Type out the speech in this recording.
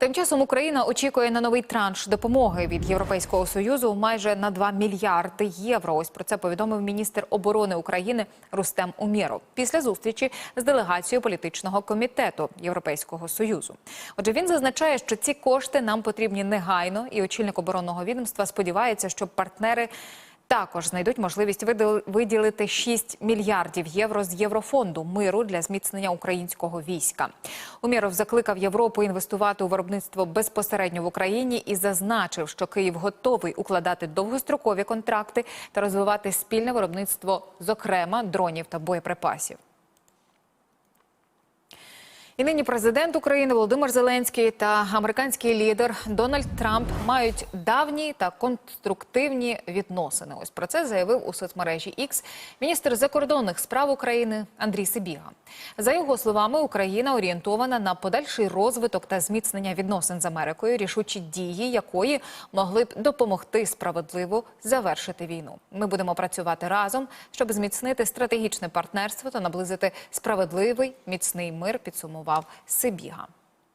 Тим часом Україна очікує на новий транш допомоги від Європейського союзу майже на 2 мільярди євро. Ось про це повідомив міністр оборони України Рустем Умєров після зустрічі з делегацією політичного комітету Європейського союзу. Отже, він зазначає, що ці кошти нам потрібні негайно, і очільник оборонного відомства сподівається, що партнери. Також знайдуть можливість виділ- виділити 6 мільярдів євро з Єврофонду миру для зміцнення українського війська. Уміров закликав Європу інвестувати у виробництво безпосередньо в Україні і зазначив, що Київ готовий укладати довгострокові контракти та розвивати спільне виробництво, зокрема дронів та боєприпасів. І нині президент України Володимир Зеленський та американський лідер Дональд Трамп мають давні та конструктивні відносини. Ось про це заявив у соцмережі X міністр закордонних справ України Андрій Сибіга. За його словами, Україна орієнтована на подальший розвиток та зміцнення відносин з Америкою, рішучі дії якої могли б допомогти справедливо завершити війну. Ми будемо працювати разом, щоб зміцнити стратегічне партнерство та наблизити справедливий міцний мир. Підсумував Сибіга.